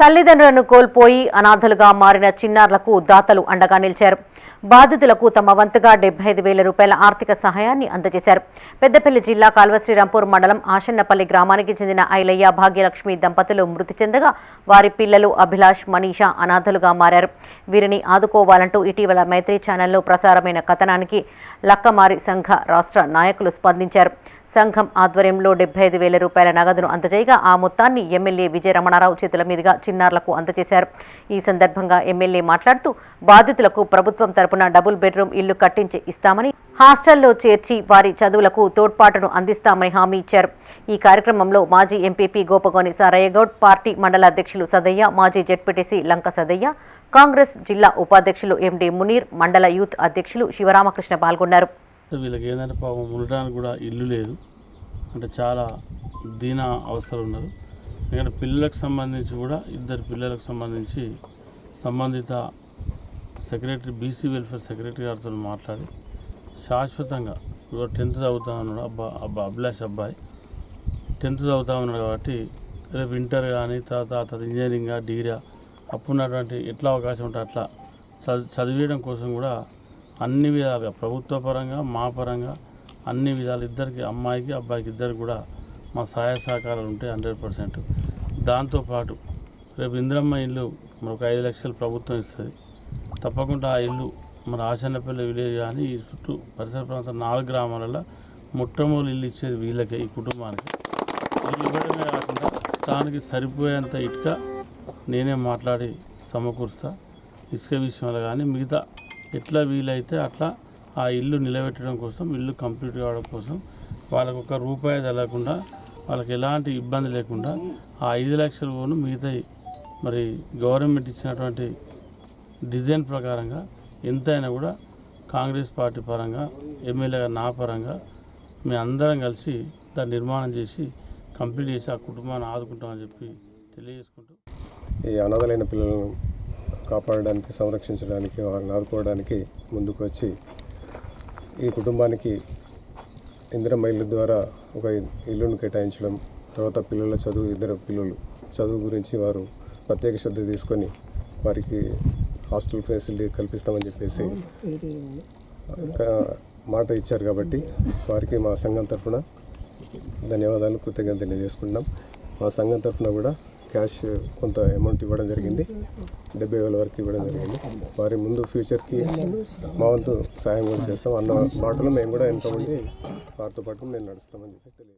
తల్లిదండ్రులను కోల్పోయి అనాథలుగా మారిన చిన్నారులకు దాతలు అండగా నిలిచారు. బాధితులకు తమ వంతుగా డెబ్బై ఐదు వేల రూపాయల ఆర్థిక సహాయాన్ని అందజేశారు. పెద్దపల్లి జిల్లా కాల్వశ్రీరాంపూర్ మండలం ఆషన్నపల్లి గ్రామానికి చెందిన ఐలయ్య భాగ్యలక్ష్మి దంపతులు మృతి చెందగా వారి పిల్లలు అభిలాష్ మనీషా అనాథలుగా మారారు. వీరిని ఆదుకోవాలంటూ ఇటీవల మైత్రి ఛానల్లో ప్రసారమైన కథనానికి లక్కమారి సంఘ రాష్ట్ర నాయకులు స్పందించారు. సంఘం ఆధ్వర్యంలో డెబ్బై ఐదు వేల రూపాయల నగదును అందజేయగా ఆ మొత్తాన్ని ఎమ్మెల్యే విజయ రమణారావు చేతుల మీదుగా చిన్నారులకు అందజేశారు. ఈ సందర్భంగా ఎమ్మెల్యే మాట్లాడుతూ బాధితులకు ప్రభుత్వం తరపున డబుల్ బెడ్రూమ్ ఇల్లు కట్టించి ఇస్తామని హాస్టల్లో చేర్చి వారి చదువులకు తోడ్పాటును అందిస్తామని హామీ ఇచ్చారు. ఈ కార్యక్రమంలో మాజీ ఎంపీపీ గోపగోని సారయ్యగౌడ్ పార్టీ మండల అధ్యక్షులు సదయ్య మాజీ జడ్పీటీసీ లంక సదయ్య కాంగ్రెస్ జిల్లా ఉపాధ్యక్షులు ఎండి మునీర్ మండల యూత్ అధ్యక్షులు శివరామకృష్ణ పాల్గొన్నారు. వీళ్ళకి ఏంటంటే పాపం ఉండడానికి కూడా ఇల్లు లేదు. అంటే చాలా దీన అవసరం ఉన్నారు. ఎందుకంటే పిల్లలకు సంబంధించి కూడా ఇద్దరు పిల్లలకు సంబంధించి సంబంధిత సెక్రటరీ బీసీ వెల్ఫేర్ సెక్రటరీ గారితో మాట్లాడి శాశ్వతంగా ఇప్పుడు టెన్త్ చదువుతా ఉన్నాడు అబ్బా అబ్బా అభిలాష్ అబ్బాయి. టెన్త్ చదువుతా ఉన్నాడు కాబట్టి రేపు ఇంటర్ కానీ తర్వాత తర్వాత ఇంజనీరింగ్ డిగ్రీ అప్పుడున్నటువంటి ఎట్లా అవకాశం ఉంటే అట్లా చదివి చదివేయడం కోసం కూడా అన్ని విధాలుగా ప్రభుత్వ పరంగా మా పరంగా అన్ని విధాలు ఇద్దరికి అమ్మాయికి అబ్బాయికి ఇద్దరికి కూడా మా సహాయ సహకారాలు ఉంటాయి హండ్రెడ్ పర్సెంట్. దాంతోపాటు రేపు ఇంద్రమ్మ ఇల్లు మరి ఒక ఐదు లక్షలు ప్రభుత్వం ఇస్తుంది. తప్పకుండా ఆ ఇల్లు మన ఆశన్నపల్లి విలేజ్ కానీ ఈ చుట్టూ పరిసర ప్రాంతం నాలుగు గ్రామాలలో మొట్టమొదటి ఇల్లు ఇచ్చేది వీళ్ళకే ఈ కుటుంబానికి. ఇల్లు ఇవ్వడమే కాకుండా దానికి సరిపోయేంత ఇటుక నేనే మాట్లాడి సమకూరుస్తా. ఇసుక విషయంలో కానీ మిగతా ఎట్లా వీలైతే అట్లా ఆ ఇల్లు నిలబెట్టడం కోసం ఇల్లు కంప్లీట్ కావడం కోసం వాళ్ళకు ఒక రూపాయి తెలకుండా వాళ్ళకి ఎలాంటి ఇబ్బంది లేకుండా ఆ ఐదు లక్షల పోను మిగతా మరి గవర్నమెంట్ ఇచ్చినటువంటి డిజైన్ ప్రకారంగా ఎంతైనా కూడా కాంగ్రెస్ పార్టీ పరంగా ఎమ్మెల్యేగా నా పరంగా మీ అందరం కలిసి దాన్ని నిర్మాణం చేసి కంప్లీట్ చేసి ఆ కుటుంబాన్ని ఆదుకుంటామని చెప్పి తెలియజేసుకుంటూ. ఈ అనాథలైన పిల్లలను కాపాడడానికి సంరక్షించడానికి వారిని ఆదుకోవడానికి ముందుకు వచ్చి ఈ కుటుంబానికి ఇందిరమ్మ ఇల్లు ద్వారా ఒక ఇల్లును కేటాయించడం తర్వాత పిల్లల చదువు ఇద్దరు పిల్లలు చదువు గురించి వారు ప్రత్యేక శ్రద్ధ తీసుకొని వారికి హాస్టల్ ఫెసిలిటీ కల్పిస్తామని చెప్పేసి మాట ఇచ్చారు కాబట్టి వారికి మా సంఘం తరఫున ధన్యవాదాలు కృతజ్ఞతలు తెలియజేసుకుంటున్నాం. మా సంఘం తరఫున కూడా క్యాష్ కొంత అమౌంట్ ఇవ్వడం జరిగింది. డెబ్బై వేల వరకు ఇవ్వడం జరిగింది. వారి ముందు ఫ్యూచర్కి మా వంతు సహాయం కూడా చేస్తాం. అన్న మాటలు మేము కూడా ఎంతోమంది వారితో పాటు మేము నడుస్తామని చెప్పి తెలియదు